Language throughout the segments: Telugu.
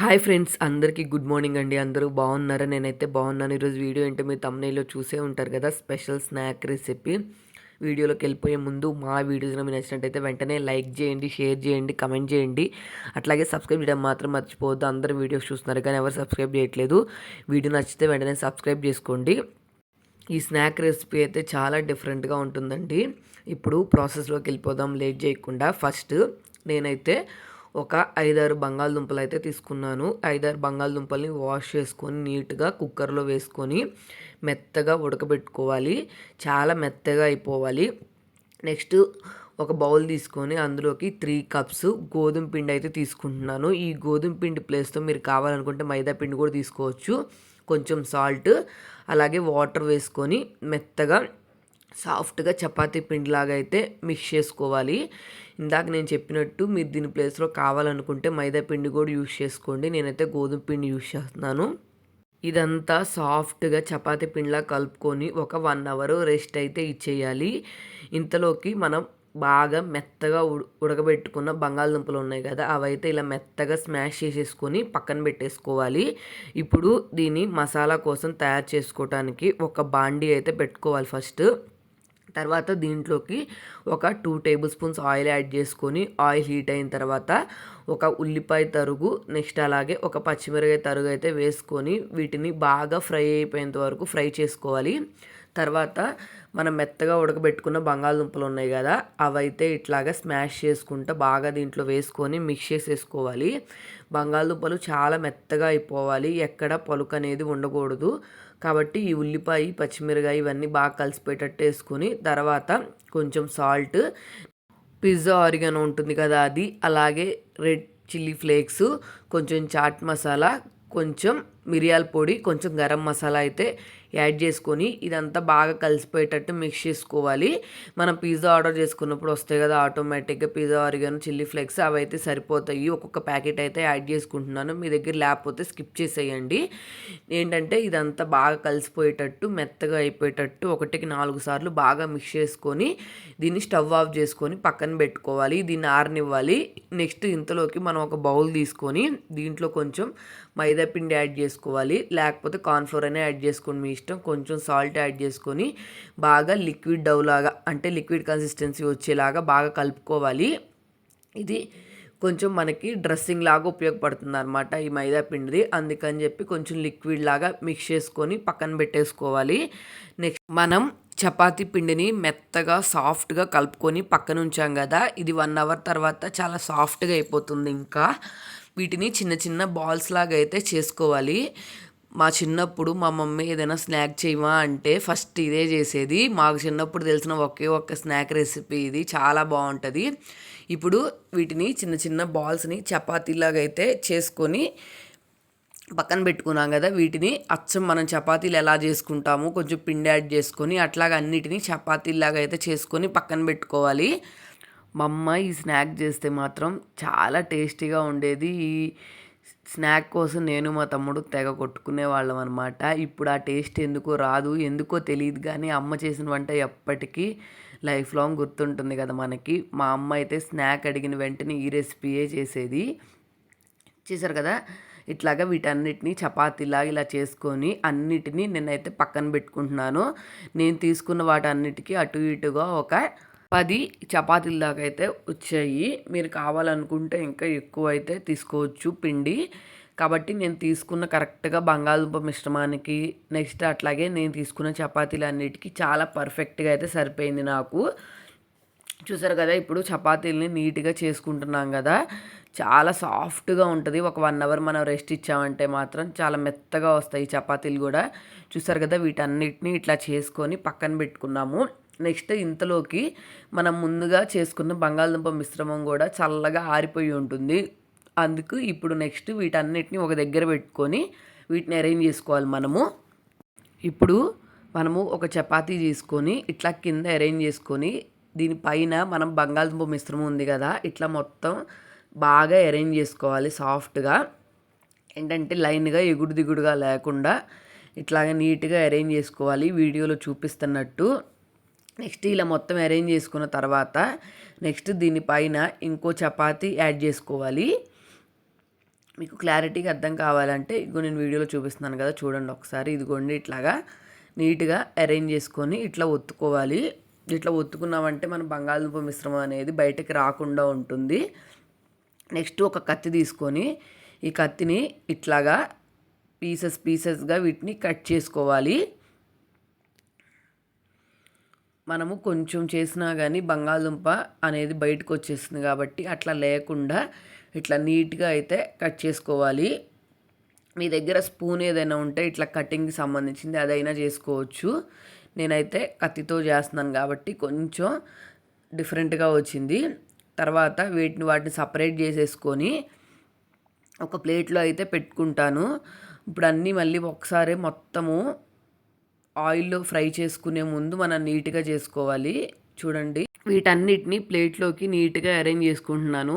హాయ్ ఫ్రెండ్స్ అందరికీ గుడ్ మార్నింగ్ అండి. అందరూ బాగున్నారా? నేనైతే బాగున్నాను. ఈరోజు వీడియో ఏంటో మీరు తమ్నైలో చూసే ఉంటారు కదా స్పెషల్ స్నాక్ రెసిపీ. వీడియోలోకి వెళ్ళిపోయే ముందు మా వీడియోస్లో మీరు నచ్చినట్టయితే వెంటనే లైక్ చేయండి షేర్ చేయండి కమెంట్ చేయండి. అట్లాగే సబ్స్క్రైబ్ చేయడం మాత్రం మర్చిపోవద్దు. అందరూ వీడియోస్ చూస్తున్నారు కానీ ఎవరు సబ్స్క్రైబ్ చేయట్లేదు. వీడియో నచ్చితే వెంటనే సబ్స్క్రైబ్ చేసుకోండి. ఈ స్నాక్ రెసిపీ అయితే చాలా డిఫరెంట్గా ఉంటుందండి. ఇప్పుడు ప్రాసెస్లోకి వెళ్ళిపోదాం. లేట్ చేయకుండా ఫస్ట్ నేనైతే ఒక ఐదారు బంగాళదుంపలు అయితే తీసుకున్నాను. ఐదారు బంగాళదుంపల్ని వాష్ చేసుకొని నీట్గా కుక్కర్లో వేసుకొని మెత్తగా ఉడకబెట్టుకోవాలి. చాలా మెత్తగా అయిపోవాలి. నెక్స్ట్ ఒక బౌల్ తీసుకొని అందులోకి త్రీ కప్స్ గోధుమ పిండి అయితే తీసుకుంటున్నాను. ఈ గోధుమ పిండి ప్లేస్తో మీరు కావాలనుకుంటే మైదా పిండి కూడా తీసుకోవచ్చు. కొంచెం సాల్ట్ అలాగే వాటర్ వేసుకొని మెత్తగా సాఫ్ట్గా చపాతీ పిండిలాగా అయితే మిక్స్ చేసుకోవాలి. ఇందాక నేను చెప్పినట్టు మీరు దీని ప్లేస్లో కావాలనుకుంటే మైదా పిండి కూడా యూస్ చేసుకోండి. నేనైతే గోధుమ పిండి యూస్ చేస్తున్నాను. ఇదంతా సాఫ్ట్గా చపాతీ పిండిలా కలుపుకొని ఒక వన్ అవర్ రెస్ట్ అయితే ఇచ్చేయాలి. ఇంతలోకి మనం బాగా మెత్తగా ఉడకబెట్టుకున్న బంగాళదుంపలు ఉన్నాయి కదా అవైతే ఇలా మెత్తగా స్మాష్ చేసేసుకొని పక్కన పెట్టేసుకోవాలి. ఇప్పుడు దీన్ని మసాలా కోసం తయారు చేసుకోవటానికి ఒక బాండీ అయితే పెట్టుకోవాలి ఫస్ట్. తర్వాత దీంట్లోకి ఒక two tablespoons oil add చేసుకొని ఆయిల్ హీట్ అయిన తర్వాత ఒక ఉల్లిపాయ తరుగు నెక్స్ట్ అలాగే ఒక పచ్చిమిరకాయ తరుగు అయితే వేసుకొని వీటిని బాగా ఫ్రై అయిపోయేంత వరకు ఫ్రై చేసుకోవాలి. తర్వాత మనం మెత్తగా ఉడకబెట్టుకున్న బంగాళదుంపలు ఉన్నాయి కదా అవైతే ఇట్లాగా స్మాష్ చేసుకుంటూ బాగా దీంట్లో వేసుకొని మిక్స్ చేసేసుకోవాలి. బంగాళదుంపలు చాలా మెత్తగా అయిపోవాలి. ఎక్కడ పలుకు అనేది ఉండకూడదు. కాబట్టి ఈ ఉల్లిపాయ పచ్చిమిరకాయ ఇవన్నీ బాగా కలిసిపోయేటట్టు వేసుకొని తర్వాత కొంచెం సాల్ట్ పిజ్జా ఆరిగన్ ఉంటుంది కదా అది. అలాగే రెడ్ చిల్లీ ఫ్లేక్స్ కొంచెం చాట్ మసాలా కొంచెం మిరియాల పొడి కొంచెం గరం మసాలా అయితే యాడ్ చేసుకొని ఇదంతా బాగా కలిసిపోయేటట్టు మిక్స్ చేసుకోవాలి. మనం పిజ్జా ఆర్డర్ చేసుకున్నప్పుడు వస్తాయి కదా ఆటోమేటిక్గా పిజ్జా ఆరిగాను చిల్లీ ఫ్లేక్స్ అవి అయితే సరిపోతాయి. ఒక్కొక్క ప్యాకెట్ అయితే యాడ్ చేసుకుంటున్నాను. మీ దగ్గర లేకపోతే స్కిప్ చేసేయండి. ఏంటంటే ఇదంతా బాగా కలిసిపోయేటట్టు మెత్తగా అయిపోయేటట్టు ఒకటికి నాలుగు సార్లు బాగా మిక్స్ చేసుకొని దీన్ని స్టవ్ ఆఫ్ చేసుకొని పక్కన పెట్టుకోవాలి. దీన్ని ఆరనివ్వాలి. నెక్స్ట్ ఇంతలోకి మనం ఒక బౌల్ తీసుకొని దీంట్లో కొంచెం మైదా పిండి యాడ్ చేసుకోవాలి. లేకపోతే కార్న్ఫ్లోర్ అయినా యాడ్ చేసుకోండి మీ ఇష్టం. కొంచెం సాల్ట్ యాడ్ చేసుకొని బాగా లిక్విడ్ డవ్ లాగా అంటే లిక్విడ్ కన్సిస్టెన్సీ వచ్చేలాగా బాగా కలుపుకోవాలి. ఇది కొంచెం మనకి డ్రెస్సింగ్ లాగా ఉపయోగపడుతుంది అనమాట ఈ మైదా పిండిది. అందుకని చెప్పి కొంచెం లిక్విడ్ లాగా మిక్స్ చేసుకొని పక్కన పెట్టేసుకోవాలి. నెక్స్ట్ మనం చపాతి పిండిని మెత్తగా సాఫ్ట్గా కలుపుకొని పక్కన ఉంచాం కదా ఇది వన్ అవర్ తర్వాత చాలా సాఫ్ట్గా అయిపోతుంది ఇంకా. వీటిని చిన్న చిన్న బాల్స్ లాగా అయితే చేసుకోవాలి. మా చిన్నప్పుడు మా మమ్మీ ఏదైనా స్నాక్ చేయమా అంటే ఫస్ట్ ఇదే చేసేది. మాకు చిన్నప్పుడు తెలిసిన ఒకే ఒక్క స్నాక్ రెసిపీ ఇది. చాలా బాగుంటుంది. ఇప్పుడు వీటిని చిన్న చిన్న బాల్స్ని చపాతీలాగా అయితే చేసుకొని పక్కన పెట్టుకున్నాం కదా. వీటిని అచ్చం మనం చపాతీలు ఎలా చేసుకుంటాము కొంచెం పిండి యాడ్ చేసుకొని అట్లాగా అన్నిటినీ చపాతీలాగా అయితే చేసుకొని పక్కన పెట్టుకోవాలి. మా అమ్మ ఈ స్నాక్ చేస్తే మాత్రం చాలా టేస్టీగా ఉండేది. ఈ స్నాక్ కోసం నేను మా తమ్ముడు తెగ కొట్టుకునే వాళ్ళం అనమాట ఇప్పుడు ఆ టేస్ట్ ఎందుకో రాదు ఎందుకో తెలియదు కానీ అమ్మ చేసిన వంట ఎప్పటికీ లైఫ్ లాంగ్ గుర్తుంటుంది కదా మనకి. మా అమ్మ అయితే స్నాక్ అడిగిన వెంటనే ఈ రెసిపీయే చేసేది. చేశారు కదా? ఇట్లాగా వీటన్నిటిని చపాతీలా ఇలా చేసుకొని అన్నిటినీ నేనైతే పక్కన పెట్టుకుంటున్నాను. నేను తీసుకున్న వాటన్నిటికీ అటు ఇటుగా ఒక పది చపాతీల దాకా అయితే వచ్చాయి. మీరు కావాలనుకుంటే ఇంకా ఎక్కువ అయితే తీసుకోవచ్చు పిండి. కాబట్టి నేను తీసుకున్న కరెక్ట్గా బంగాళదుంప మిశ్రమానికి నెక్స్ట్ అట్లాగే నేను తీసుకున్న చపాతీలు అన్నిటికీ చాలా పర్ఫెక్ట్గా అయితే సరిపోయింది నాకు. చూసారు కదా ఇప్పుడు చపాతీలని నీట్గా చేసుకుంటున్నాం కదా. చాలా సాఫ్ట్గా ఉంటుంది. ఒక వన్ అవర్ మనం రెస్ట్ ఇచ్చామంటే మాత్రం చాలా మెత్తగా వస్తాయి చపాతీలు కూడా. చూసారు కదా వీటన్నిటిని ఇట్లా చేసుకొని పక్కన పెట్టుకున్నాము. నెక్స్ట్ ఇంతలోకి మనం ముందుగా చేసుకున్న బంగాళదుంప మిశ్రమం కూడా చల్లగా ఆరిపోయి ఉంటుంది. అందుకు ఇప్పుడు నెక్స్ట్ వీటన్నిటిని ఒక దగ్గర పెట్టుకొని వీటిని అరేంజ్ చేసుకోవాలి మనము. ఇప్పుడు మనము ఒక చపాతీ తీసుకొని ఇట్లా కింద అరేంజ్ చేసుకొని దీనిపైన మనం బంగాళదుంప మిశ్రమం ఉంది కదా ఇట్లా మొత్తం బాగా అరేంజ్ చేసుకోవాలి సాఫ్ట్గా ఏంటంటే లైన్గా ఎగుడు దిగుడుగా లేకుండా ఇట్లాగా నీట్గా అరేంజ్ చేసుకోవాలి. వీడియోలో చూపిస్తున్నట్టు. నెక్స్ట్ ఇలా మొత్తం అరేంజ్ చేసుకున్న తర్వాత నెక్స్ట్ దీనిపైన ఇంకో చపాతీ యాడ్ చేసుకోవాలి. మీకు క్లారిటీగా అర్థం కావాలంటే ఇదిగో నేను వీడియోలో చూపిస్తున్నాను కదా చూడండి ఒకసారి. ఇదిగోండి ఇట్లాగా నీట్గా అరేంజ్ చేసుకొని ఇట్లా ఒత్తుకోవాలి. ఇట్లా ఒత్తుకున్నామంటే మన బంగాళదుంప మిశ్రమం అనేది బయటకు రాకుండా ఉంటుంది. నెక్స్ట్ ఒక కత్తి తీసుకొని ఈ కత్తిని ఇట్లాగా పీసెస్ పీసెస్గా వీటిని కట్ చేసుకోవాలి. మనము కొంచెం చేసినా కానీ బంగాళదుంప అనేది బయటకు వచ్చేస్తుంది కాబట్టి అట్లా లేకుండా ఇట్లా నీట్గా అయితే కట్ చేసుకోవాలి. మీ దగ్గర స్పూన్ ఏదైనా ఉంటే ఇట్లా కటింగ్కి సంబంధించింది అదైనా చేసుకోవచ్చు. నేనైతే కత్తితో చేస్తున్నాను కాబట్టి కొంచెం డిఫరెంట్గా వచ్చింది. తర్వాత వీటిని వాటిని సపరేట్ చేసేసుకొని ఒక ప్లేట్లో అయితే పెట్టుకుంటాను. ఇప్పుడు అన్నీ మళ్ళీ ఒకసారి మొత్తము ఆయిల్లో ఫ్రై చేసుకునే ముందు మనం నీట్గా చేసుకోవాలి. చూడండి. వీటన్నిటిని ప్లేట్లోకి నీట్గా అరేంజ్ చేసుకుంటున్నాను.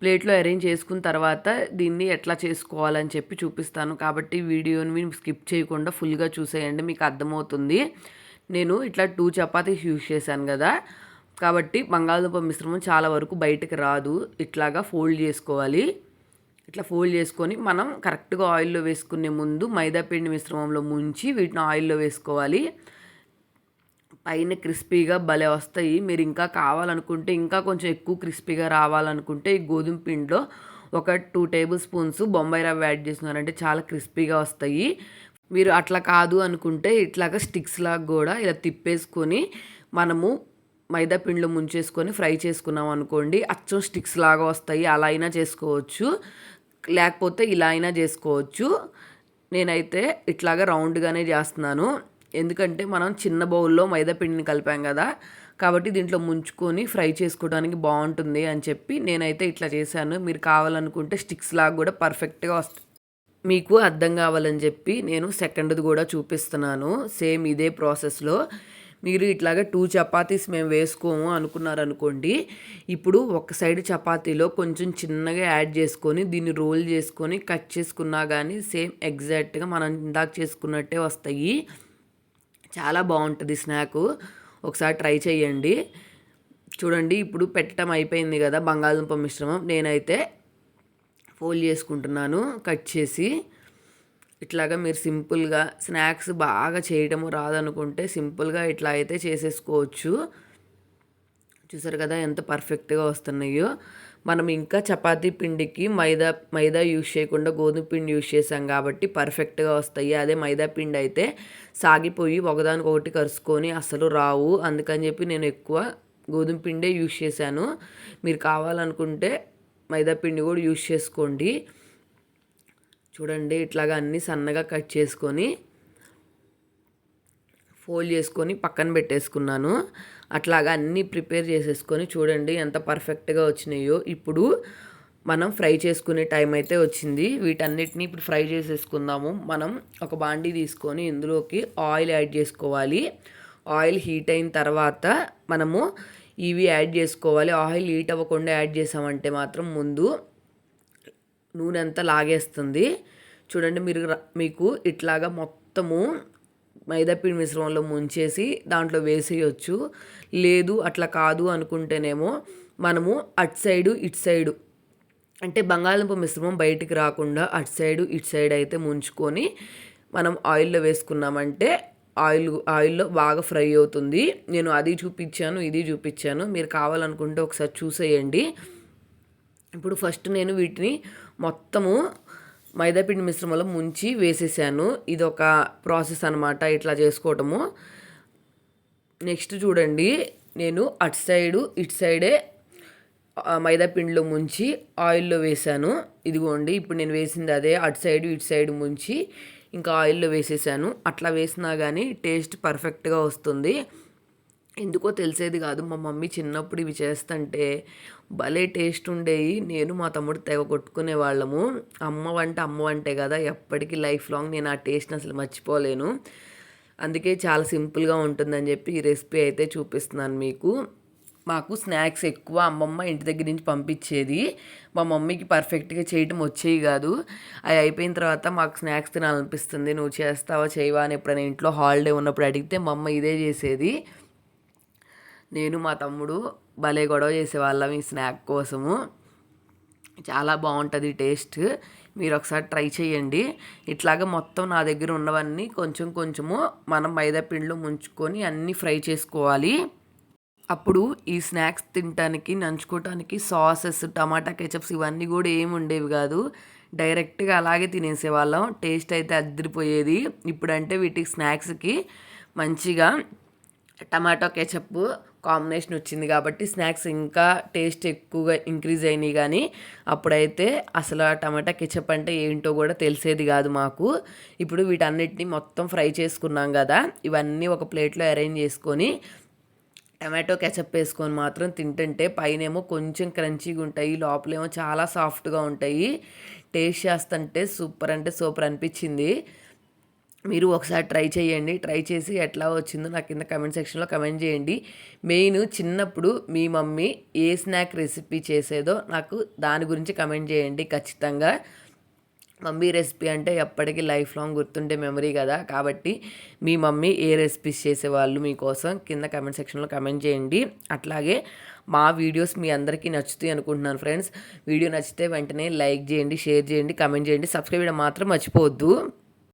ప్లేట్లో అరేంజ్ చేసుకున్న తర్వాత దీన్ని ఎట్లా చేసుకోవాలని చెప్పి చూపిస్తాను. కాబట్టి వీడియోని స్కిప్ చేయకుండా ఫుల్గా చూసేయండి. మీకు అర్థమవుతుంది. నేను ఇట్లా టూ చపాతీస్ యూజ్ చేశాను కదా. కాబట్టి బంగాళదుంప మిశ్రమం చాలా వరకు బయటకు రాదు. ఇట్లాగా ఫోల్డ్ చేసుకోవాలి. ఇట్లా ఫోల్డ్ చేసుకొని మనం కరెక్ట్గా ఆయిల్లో వేసుకునే ముందు మైదాపిండి మిశ్రమంలో ముంచి వీటిని ఆయిల్లో వేసుకోవాలి. పైన క్రిస్పీగా భలే వస్తాయి. మీరు ఇంకా కావాలనుకుంటే ఇంకా కొంచెం ఎక్కువ క్రిస్పీగా రావాలనుకుంటే ఈ గోధుమ పిండిలో ఒక టూ టేబుల్ స్పూన్స్ బొంబాయి రవ్వ యాడ్ చేస్తున్నారంటే చాలా క్రిస్పీగా వస్తాయి. మీరు అట్లా కాదు అనుకుంటే ఇట్లాగా స్టిక్స్ లాగా కూడా ఇలా తిప్పేసుకొని మనము మైదా పిండిలో ముంచేసుకొని ఫ్రై చేసుకున్నాం అనుకోండి అచ్చం స్టిక్స్ లాగా వస్తాయి. అలా అయినా చేసుకోవచ్చు. లేకపోతే ఇలా అయినా చేసుకోవచ్చు. నేనైతే ఇట్లాగా రౌండ్గానే చేస్తున్నాను. ఎందుకంటే మనం చిన్న బౌల్లో మైదా పిండిని కలిపాం కదా కాబట్టి దీంట్లో ముంచుకొని ఫ్రై చేసుకోవడానికి బాగుంటుంది అని చెప్పి నేనైతే ఇట్లా చేశాను. మీరు కావాలనుకుంటే స్టిక్స్ లాగా కూడా పర్ఫెక్ట్గా వస్తాయి మీకు అర్థం కావాలని చెప్పి నేను సెకండ్ది కూడా చూపిస్తున్నాను. సేమ్ ఇదే ప్రాసెస్లో. మీరు ఇట్లాగా టూ చపాతీస్ మేము వేసుకోము అనుకున్నారనుకోండి ఇప్పుడు ఒక సైడ్ చపాతీలో కొంచెం చిన్నగా యాడ్ చేసుకొని దీన్ని రోల్ చేసుకొని కట్ చేసుకున్నా కానీ సేమ్ ఎగ్జాక్ట్గా మనం ఇందాక చేసుకున్నట్టే వస్తాయి. చాలా బాగుంటుంది స్నాక్ ఒకసారి ట్రై చేయండి. చూడండి ఇప్పుడు పెట్టడం అయిపోయింది కదా బంగాళదుంప మిశ్రమం. నేనైతే ఫోల్డ్ చేసుకుంటున్నాను కట్ చేసి. ఇట్లాగా మీరు సింపుల్గా స్నాక్స్ బాగా చేయడము రాదనుకుంటే సింపుల్గా ఇట్లా అయితే చేసేసుకోవచ్చు. చూసారు కదా ఎంత పర్ఫెక్ట్గా వస్తున్నాయో. మనం ఇంకా చపాతీ పిండికి మైదా మైదా యూజ్ చేయకుండా గోధుమ పిండి యూజ్ చేసాం కాబట్టి పర్ఫెక్ట్గా వస్తాయి. అదే మైదా పిండి అయితే సాగిపోయి ఒకదానికొకటి కరుచుకొని అసలు రావు. అందుకని చెప్పి నేను ఎక్కువ గోధుమ పిండే యూజ్ చేశాను. మీరు కావాలనుకుంటే మైదా పిండి కూడా యూజ్ చేసుకోండి. చూడండి ఇట్లాగా అన్నీ సన్నగా కట్ చేసుకొని ఫోల్డ్ చేసుకొని పక్కన పెట్టేసుకున్నాను. అట్లాగా అన్నీ ప్రిపేర్ చేసేసుకొని చూడండి ఎంత పర్ఫెక్ట్గా వచ్చినాయో. ఇప్పుడు మనం ఫ్రై చేసుకునే టైం అయితే వచ్చింది. వీటన్నిటిని ఇప్పుడు ఫ్రై చేసేసుకుందాము. మనం ఒక బాండీ తీసుకొని ఇందులోకి ఆయిల్ యాడ్ చేసుకోవాలి. ఆయిల్ హీట్ అయిన తర్వాత మనము ఇవి యాడ్ చేసుకోవాలి. ఆయిల్ హీట్ అవ్వకుండా యాడ్ చేసామంటే మాత్రం ముందు నూనె అంతా లాగేస్తుంది. చూడండి మీరు మీకు ఇట్లాగా మొత్తము మైదాపిండి మిశ్రమంలో ముంచేసి దాంట్లో వేసేయచ్చు. లేదు అట్లా కాదు అనుకుంటేనేమో మనము అటు సైడు ఇటు సైడు అంటే బంగాళదుంప మిశ్రమం బయటికి రాకుండా అటు సైడు ఇటు సైడ్ అయితే ముంచుకొని మనం ఆయిల్లో వేసుకున్నామంటే ఆయిల్ ఆయిల్లో బాగా ఫ్రై అవుతుంది. నేను అది చూపించాను ఇది చూపించాను. మీరు కావాలనుకుంటే ఒకసారి చూసేయండి. ఇప్పుడు ఫస్ట్ నేను వీటిని మొత్తము మైదాపిండి మిశ్రమంలో ముంచి వేసేసాను. ఇది ఒక ప్రాసెస్ అనమాట ఇట్లా చేసుకోవటము. నెక్స్ట్ చూడండి నేను అటు సైడు ఇటు సైడే మైదాపిండిలో ముంచి ఆయిల్లో వేసాను. ఇదిగోండి ఇప్పుడు నేను వేసింది అదే అటు సైడు ఇటు సైడ్ ముంచి ఇంకా ఆయిల్లో వేసేసాను. అట్లా వేసినా కానీ టేస్ట్ పర్ఫెక్ట్గా వస్తుంది. ఎందుకో తెలిసేది కాదు. మా మమ్మీ చిన్నప్పుడు ఇవి చేస్తుంటే భలే టేస్ట్ ఉండేవి నేను మా తమ్ముడు తెగ కొట్టుకునే వాళ్ళము. అమ్మ వంట అమ్మ వంటే కదా ఎప్పటికీ లైఫ్ లాంగ్ నేను ఆ టేస్ట్ని అసలు మర్చిపోలేను. అందుకే చాలా సింపుల్గా ఉంటుందని చెప్పి ఈ రెసిపీ అయితే చూపిస్తున్నాను మీకు. మాకు స్నాక్స్ ఎక్కువ అమ్మమ్మ ఇంటి దగ్గర నుంచి పంపించేది. మా మమ్మీకి పర్ఫెక్ట్గా చేయటం వచ్చేవి కాదు. అవి అయిపోయిన తర్వాత మాకు స్నాక్స్ తినాలనిపిస్తుంది. నువ్వు చేస్తావా చేయవా అని ఎప్పుడైనా ఇంట్లో హాలిడే ఉన్నప్పుడు అడిగితే మా అమ్మ ఇదే చేసేది. నేను మా తమ్ముడు భలే గొడవ చేసేవాళ్ళం ఈ స్నాక్ కోసము. చాలా బాగుంటుంది టేస్ట్. మీరు ఒకసారి ట్రై చేయండి. ఇట్లాగ మొత్తం నా దగ్గర ఉన్నవన్నీ కొంచెం కొంచెము మనం మైదా పిండిలో ముంచుకొని అన్నీ ఫ్రై చేసుకోవాలి. అప్పుడు ఈ స్నాక్స్ తినటానికి నంచుకోవటానికి సాసెస్ టమాటా కెచప్స్ ఇవన్నీ కూడా ఏమి ఉండేవి కాదు. డైరెక్ట్గా అలాగే తినేసేవాళ్ళం. టేస్ట్ అయితే అద్దరిపోయేది ఇప్పుడంటే వీటికి స్నాక్స్కి మంచిగా టమాటో కెచప్ కాంబినేషన్ వచ్చింది కాబట్టి స్నాక్స్ ఇంకా టేస్ట్ ఎక్కువగా ఇంక్రీజ్ అయినాయి కానీ అప్పుడైతే అసలు ఆ టమాటా కెచప్ అంటే ఏంటో కూడా తెలిసేది కాదు మాకు. ఇప్పుడు వీటన్నిటిని మొత్తం ఫ్రై చేసుకున్నాం కదా ఇవన్నీ ఒక ప్లేట్లో అరేంజ్ చేసుకొని టమాటో కెచప్ వేసుకొని మాత్రం తింటుంటే పైనేమో కొంచెం క్రంచీగా ఉంటాయి లోపలేమో చాలా సాఫ్ట్గా ఉంటాయి. టేస్ట్ చేస్తుంటే సూపర్ అంటే సూపర్ అనిపించింది. మీరు ఒకసారి ట్రై చేయండి. ట్రై చేసి ఎట్లా వచ్చిందో నాకు కింద కమెంట్ సెక్షన్లో కమెంట్ చేయండి. మెయిన్ చిన్నప్పుడు మీ మమ్మీ ఏ స్నాక్ రెసిపీ చేసేదో నాకు దాని గురించి కమెంట్ చేయండి ఖచ్చితంగా. మమ్మీ రెసిపీ అంటే ఎప్పటికీ లైఫ్ లాంగ్ గుర్తుండే మెమరీ కదా. కాబట్టి మీ మమ్మీ ఏ రెసిపీస్ చేసేవాళ్ళు మీకోసం కింద కమెంట్ సెక్షన్లో కమెంట్ చేయండి. అట్లాగే మా వీడియోస్ మీ అందరికీ నచ్చుతాయి అనుకుంటున్నాను ఫ్రెండ్స్. వీడియో నచ్చితే వెంటనే లైక్ చేయండి షేర్ చేయండి కమెంట్ చేయండి. సబ్స్క్రైబ్ చేయడం మాత్రం మర్చిపోవద్దు.